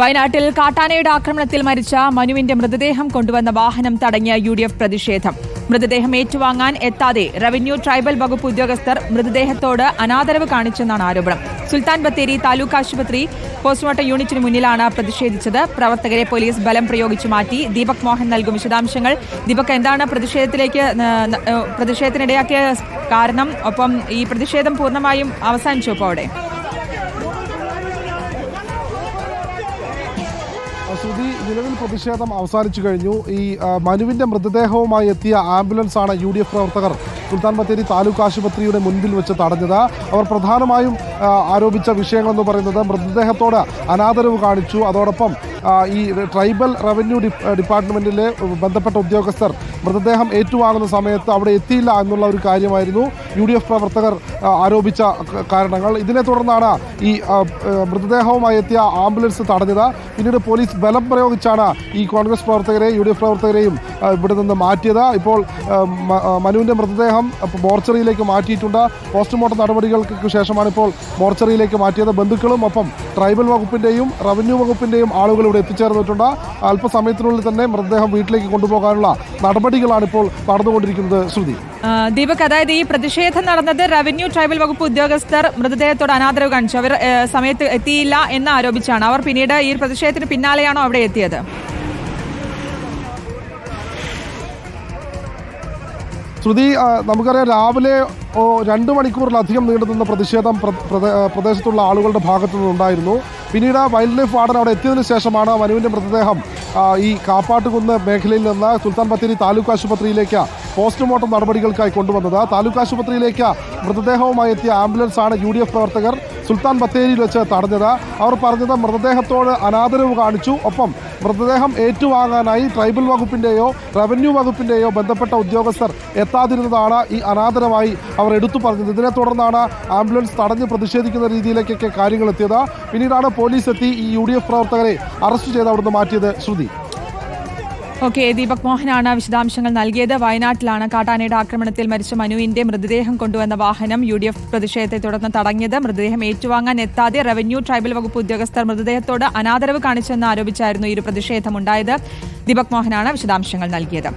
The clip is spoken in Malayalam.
വയനാട്ടിൽ കാട്ടാനയുടെ ആക്രമണത്തിൽ മരിച്ച മനുവിന്റെ മൃതദേഹം കൊണ്ടുവന്ന വാഹനം തടഞ്ഞ യു ഡി എഫ് പ്രതിഷേധം. മൃതദേഹം ഏറ്റുവാങ്ങാൻ എത്താതെ റവന്യൂ ട്രൈബൽ വകുപ്പ് ഉദ്യോഗസ്ഥർ മൃതദേഹത്തോട് അനാദരവ് കാണിച്ചെന്നാണ് ആരോപണം. സുൽത്താൻ ബത്തേരി താലൂക്ക് ആശുപത്രി പോസ്റ്റ്മോർട്ടം യൂണിറ്റിന് മുന്നിലാണ് പ്രതിഷേധിച്ചത്. പ്രവർത്തകരെ പോലീസ് ബലം പ്രയോഗിച്ചു മാറ്റി. ദീപക് മോഹൻ നൽകും വിശദാംശങ്ങൾ. ദീപക് എന്താണ് പ്രതിഷേധത്തിലേക്ക് പ്രതിഷേധത്തിനിടയാക്കിയ കാരണം? ഒപ്പം ഈ പ്രതിഷേധം പൂർണമായും അവസാനിച്ചു ഇപ്പോൾ അവിടെ? ശ്രുതി നിലവിൽ പ്രതിഷേധം അവസാനിച്ചു കഴിഞ്ഞു. ഈ മനുവിന്റെ മൃതദേഹവുമായി എത്തിയ ആംബുലൻസ് ആണ് യു ഡി എഫ് പ്രവർത്തകർ സുൽത്താൻ ബത്തേരി താലൂക്ക് ആശുപത്രിയുടെ മുൻപിൽ വെച്ച് തടഞ്ഞത്. അവർ പ്രധാനമായും ആരോപിച്ച വിഷയങ്ങളെന്ന് പറയുന്നത് മൃതദേഹത്തോട് അനാദരവ് കാണിച്ചു. അതോടൊപ്പം ഈ ട്രൈബൽ റവന്യൂ ഡിപ്പാർട്ട്മെന്റിലെ ബന്ധപ്പെട്ട ഉദ്യോഗസ്ഥർ മൃതദേഹം ഏറ്റുവാങ്ങുന്ന സമയത്ത് അവിടെ എത്തിയില്ല എന്നുള്ള ഒരു കാര്യമായിരുന്നു. യു ഡി എഫ് പ്രവർത്തകർ ആരോപിച്ച കാരണങ്ങൾ. ഇതിനെ തുടർന്നാണ് ഈ മൃതദേഹവുമായി എത്തിയ ആംബുലൻസ് തടഞ്ഞത്. പിന്നീട് പോലീസ് ബലം പ്രയോഗിച്ചാണ് ഈ കോൺഗ്രസ് പ്രവർത്തകരെ യു ഡി എഫ് പ്രവർത്തകരെയും ഇവിടെ നിന്ന് മാറ്റിയത്. ഇപ്പോൾ മനുവിന്റെ മൃതദേഹം മോർച്ചറിയിലേക്ക് മാറ്റിയിട്ടുണ്ട്. പോസ്റ്റ്മോർട്ടം നടപടികൾക്ക് ശേഷമാണ് ഇപ്പോൾ മോർച്ചറിയിലേക്ക് മാറ്റിയത്. ബന്ധുക്കളും ഒപ്പം ട്രൈബൽ വകുപ്പിന്റെയും റവന്യൂ വകുപ്പിന്റെയും ആളുകൾ ഇവിടെ എത്തിച്ചേർന്നിട്ടുണ്ട്. അല്പസമയത്തിനുള്ളിൽ തന്നെ മൃതദേഹം വീട്ടിലേക്ക് കൊണ്ടുപോകാനുള്ള നടപടികളാണ് ഇപ്പോൾ നടന്നുകൊണ്ടിരിക്കുന്നത് ശ്രുതി. ദീപക് അതായത് ഈ പ്രതിഷേധം നടന്നത് റവന്യൂ ട്രൈബൽ വകുപ്പ് ഉദ്യോഗസ്ഥർ മൃതദേഹത്തോട് അനാദരവ് കാണിച്ചു. അവർ സമയത്ത് എത്തിയില്ല എന്ന് ആരോപിച്ചാണ്. അവർ പിന്നീട് ഈ പ്രതിഷേധത്തിന് പിന്നാലെയാണോ അവിടെ എത്തിയത്? ശ്രുതി നമുക്കറിയാം രാവിലെ രണ്ട് മണിക്കൂറിലധികം നീണ്ടുനിന്ന പ്രതിഷേധം പ്ര- പ്രദേശത്തുള്ള ആളുകളുടെ ഭാഗത്തു നിന്നുണ്ടായിരുന്നു പിന്നീട് വൈൽഡ് ലൈഫ് വാർഡൻ അവിടെ എത്തിയതിനു ശേഷമാണ് മനുവിന്റെ മൃതദേഹം ഈ കാപ്പാട്ടുകുന്ന് മേഖലയിൽ നിന്ന് സുൽത്താൻ ബത്തേരി താലൂക്ക് ആശുപത്രിയിലേക്ക് പോസ്റ്റ്മോർട്ടം നടപടികൾക്കായി കൊണ്ടുവന്നത്. താലൂക്ക് ആശുപത്രിയിലേക്ക് മൃതദേഹവുമായി എത്തിയ ആംബുലൻസ് ആണ് യു പ്രവർത്തകർ സുൽത്താൻ ബത്തേരിയിൽ വെച്ച് തടഞ്ഞത്. അവർ പറഞ്ഞത് മൃതദേഹത്തോട് അനാദരവ് കാണിച്ചു. ഒപ്പം മൃതദേഹം ഏറ്റുവാങ്ങാനായി ട്രൈബൽ വകുപ്പിന്റെയോ റവന്യൂ വകുപ്പിന്റെയോ ബന്ധപ്പെട്ട ഉദ്യോഗസ്ഥർ എത്താതിരുന്നതാണ് ഈ അനാദരമായി അവർ എടുത്തു പറഞ്ഞത്. ഇതിനെ തുടർന്നാണ് ആംബുലൻസ് തടഞ്ഞ് പ്രതിഷേധിക്കുന്ന രീതിയിലേക്കൊക്കെ കാര്യങ്ങൾ എത്തിയത്. പിന്നീടാണ് പോലീസ് എത്തി ഈ യു പ്രവർത്തകരെ അറസ്റ്റ് ചെയ്ത് അവിടുന്ന് മാറ്റിയത് ശ്രുതി. ഓക്കെ ദീപക് മോഹനാണ് വിശദാംശങ്ങൾ നൽകിയത്. വയനാട്ടിലാണ് കാട്ടാനയുടെ ആക്രമണത്തിൽ മരിച്ച മനുവിന്റെ മൃതദേഹം കൊണ്ടുവന്ന വാഹനം യു ഡി എഫ് പ്രതിഷേധത്തെ തുടർന്ന് തടഞ്ഞത്. മൃതദേഹം ഏറ്റുവാങ്ങാൻ എത്താതെ റവന്യൂ ട്രൈബൽ വകുപ്പ് ഉദ്യോഗസ്ഥർ മൃതദേഹത്തോട് അനാദരവ് കാണിച്ചെന്ന് ആരോപിച്ചായിരുന്നു ഒരു പ്രതിഷേധമുണ്ടായത്. ദീപക് മോഹനാണ് വിശദാംശങ്ങൾ നൽകിയത്.